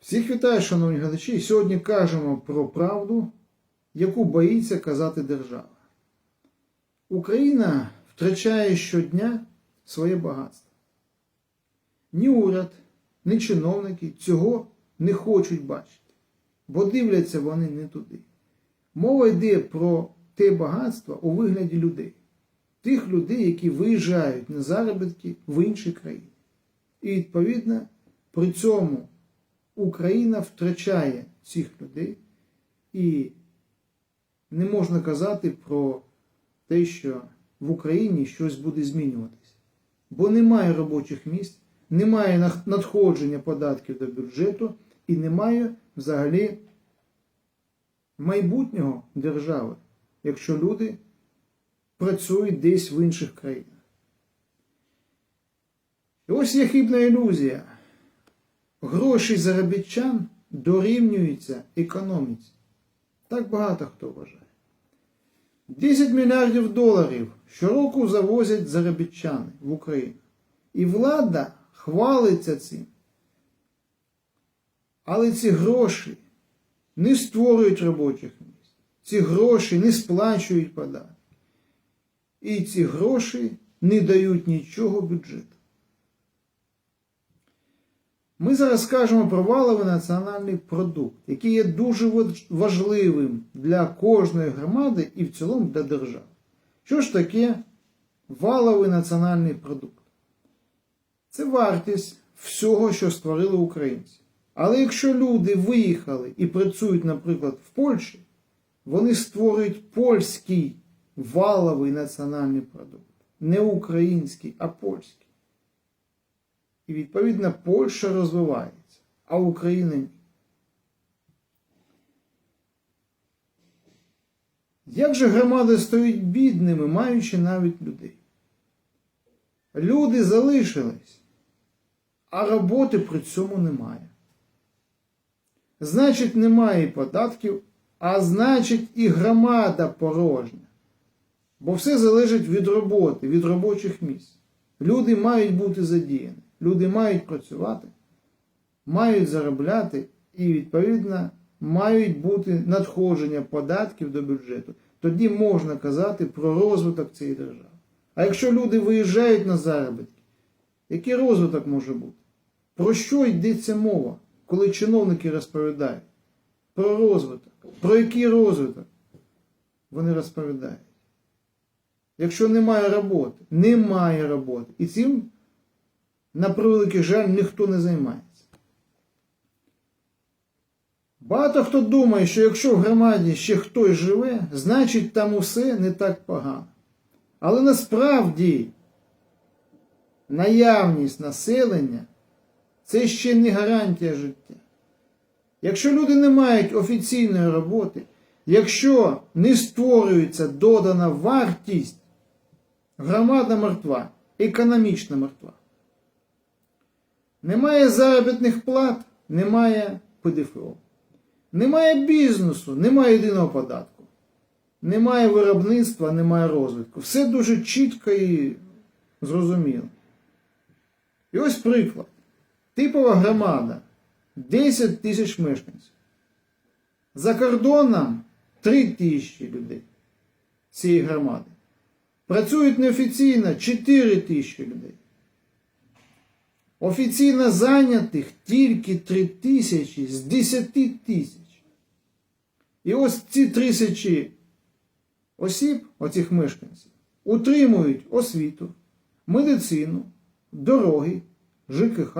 Всіх вітаю, шановні глядачі. Сьогодні кажемо про правду, яку боїться казати держава. Україна втрачає щодня своє багатство. Ні уряд, ні чиновники цього не хочуть бачити, бо дивляться вони не туди. Мова йде про те багатство у вигляді людей, тих людей, які виїжджають на заробітки в інші країни. І відповідно при цьому Україна втрачає цих людей, і не можна казати про те, що в Україні щось буде змінюватися. Бо немає робочих місць, немає надходження податків до бюджету і немає взагалі майбутнього держави, якщо люди працюють десь в інших країнах. І ось є хибна ілюзія. Гроші заробітчан дорівнюються економіці. Так багато хто вважає. 10 мільярдів доларів щороку завозять заробітчани в Україну. І влада хвалиться цим. Але ці гроші не створюють робочих місць. Ці гроші не сплачують податки. І ці гроші не дають нічого бюджету. Ми зараз скажемо про валовий національний продукт, який є дуже важливим для кожної громади і в цілому для держави. Що ж таке валовий національний продукт? Це вартість всього, що створили українці. Але якщо люди виїхали і працюють, наприклад, в Польщі, вони створюють польський валовий національний продукт. Не український, а польський. І відповідно Польща розвивається, а Україна ні. Як же громади стають бідними, маючи навіть людей? Люди залишились, а роботи при цьому немає. Значить, немає і податків, а значить, і громада порожня. Бо все залежить від роботи, від робочих місць. Люди мають бути задіяні, люди мають працювати, мають заробляти і, відповідно, мають бути надходження податків до бюджету. Тоді можна казати про розвиток цієї держави. А якщо люди виїжджають на заробітки, який розвиток може бути? Про що йдеться мова, коли чиновники розповідають? Про розвиток. Про який розвиток? Вони розповідають. Якщо немає роботи, немає роботи. І цим, на превеликий жаль, ніхто не займається. Багато хто думає, що якщо в громаді ще хтось живе, значить там усе не так погано. Але насправді наявність населення це ще не гарантія життя. Якщо люди не мають офіційної роботи, якщо не створюється додана вартість, громада мертва, економічно мертва. Немає заробітних плат, немає ПДФО. Немає бізнесу, немає єдиного податку. Немає виробництва, немає розвитку. Все дуже чітко і зрозуміло. І ось приклад. Типова громада 10 тисяч мешканців. За кордоном 3 тисячі людей цієї громади. Працюють неофіційно 4 тисячі людей. Офіційно зайнятих тільки 3 тисячі з 10 тисяч. І ось ці тисячі осіб, оцих мешканців, утримують освіту, медицину, дороги, ЖКХ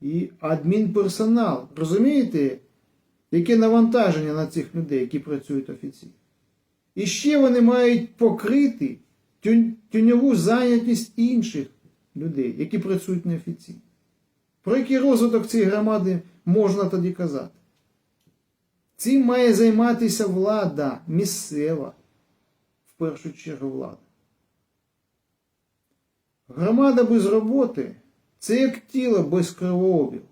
і адмінперсонал. Розумієте, яке навантаження на цих людей, які працюють офіційно? І ще вони мають покрити тюньову зайнятість інших людей, які працюють неофіційно. Про який розвиток цієї громади можна тоді казати? Цим має займатися влада місцева, в першу чергу влада. Громада без роботи це як тіло без кровообігу.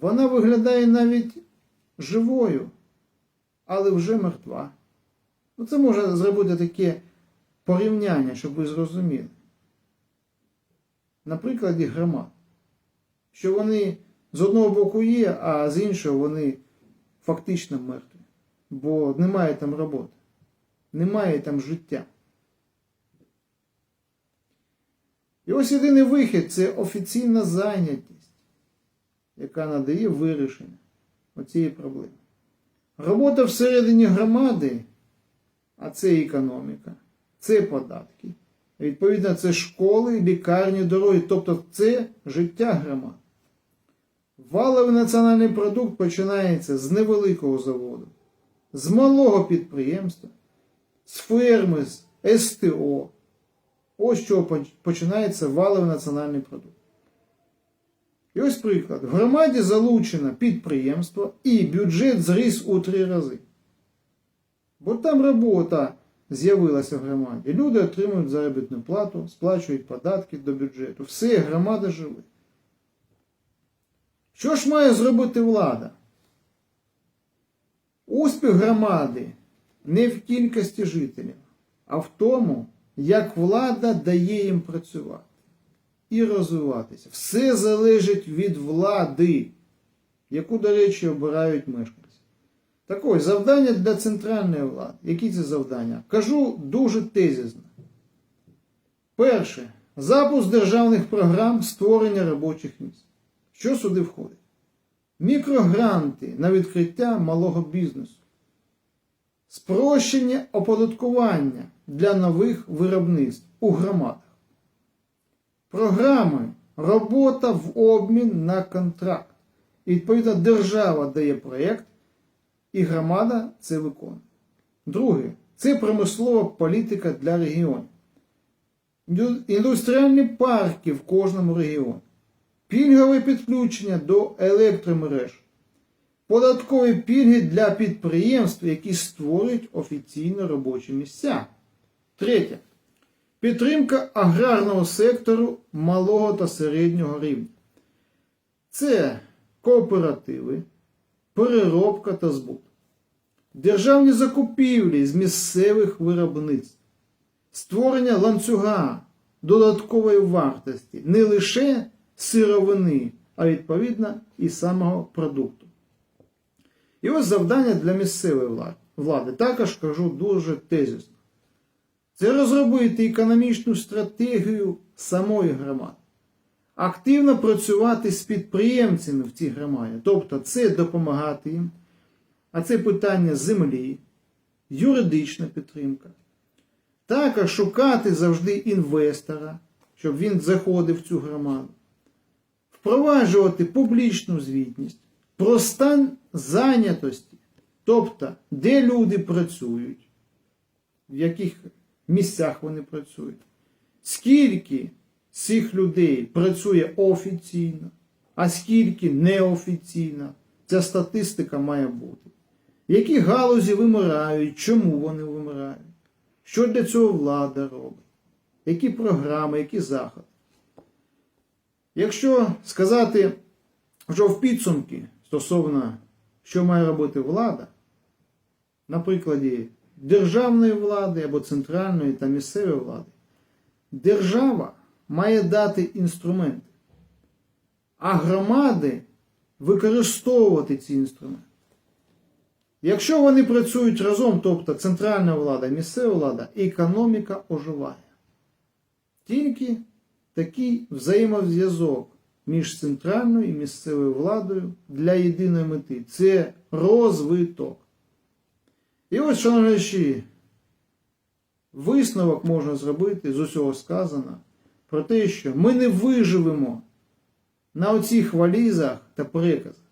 Вона виглядає навіть живою, але вже мертва. Ну, це може зробити таке порівняння, щоб ви зрозуміли. На прикладі громад, що вони з одного боку є, а з іншого вони фактично мертві. Бо немає там роботи, немає там життя. І ось єдиний вихід це офіційна зайнятість, яка надає вирішення оцієї проблеми. Робота всередині громади, а це економіка, це податки. Відповідно, це школи, лікарні, дороги, тобто це життя громад. Валовий національний продукт починається з невеликого заводу, з малого підприємства, з ферми, з СТО. Ось чого починається валовий національний продукт. І ось приклад. В громаді залучено підприємство і бюджет зріс у три рази. Бо там робота з'явилася в громаді. Люди отримують заробітну плату, сплачують податки до бюджету. Все, громада живе. Що ж має зробити влада? Успіх громади не в кількості жителів, а в тому, як влада дає їм працювати і розвиватися. Все залежить від влади, яку, до речі, обирають мешканці. Так ось, завдання для центральної влади. Які це завдання? Кажу дуже тезісно. Перше. Запуск державних програм створення робочих місць. Що сюди входить? Мікрогранти на відкриття малого бізнесу. Спрощення оподаткування для нових виробництв у громадах. Програми робота в обмін на контракт. І відповідно держава дає проєкт, і громада це виконує. Друге, це промислова політика для регіонів. Індустріальні парки в кожному регіоні. Пільгове підключення до електромереж. Податкові пільги для підприємств, які створюють офіційно робочі місця. Третє. Підтримка аграрного сектору малого та середнього рівня. Це кооперативи, переробка та збут. Державні закупівлі з місцевих виробництв. Створення ланцюга додаткової вартості не лише сировини, а відповідно і самого продукту. І ось завдання для місцевої влади. Також кажу дуже тезісно. Це розробити економічну стратегію самої громади. Активно працювати з підприємцями в цій громаді. Тобто це допомагати їм. А це питання землі, юридична підтримка. Також шукати завжди інвестора, щоб він заходив в цю громаду. Впроваджувати публічну звітність про стан зайнятості, тобто де люди працюють, в яких місцях вони працюють, скільки цих людей працює офіційно, а скільки неофіційно. Ця статистика має бути. Які галузі вимирають, чому вони вимирають, що для цього влада робить, які програми, які заходи. Якщо сказати вже в підсумки стосовно, що має робити влада, на прикладі державної влади або центральної та місцевої влади, держава має дати інструменти, а громади використовувати ці інструменти. Якщо вони працюють разом, тобто центральна влада, місцева влада, економіка оживає. Тільки такий взаємозв'язок між центральною і місцевою владою для єдиної мети це розвиток. І ось, шановні, висновок можна зробити з усього сказано про те, що ми не виживемо на оцих валізах та приказах.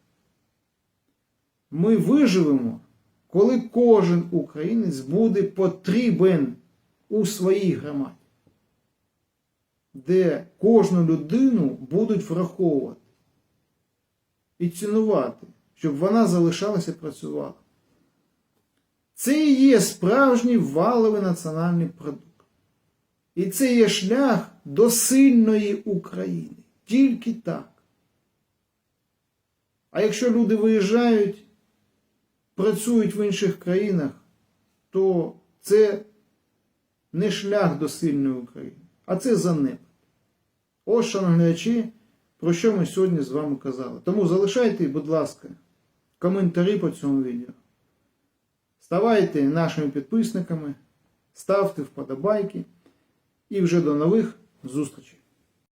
Ми виживемо, коли кожен українець буде потрібен у своїй громаді, де кожну людину будуть враховувати і цінувати, щоб вона залишалася працювала. Це і є справжній валовий національний продукт. І це є шлях до сильної України. Тільки так. А якщо люди виїжджають, працюють в інших країнах, то це не шлях до сильної України, а це занепад. Ось, шановні глядачі, про що ми сьогодні з вами казали. Тому залишайте, будь ласка, коментарі по цьому відео. Ставайте нашими підписниками, ставте вподобайки і вже до нових зустрічей.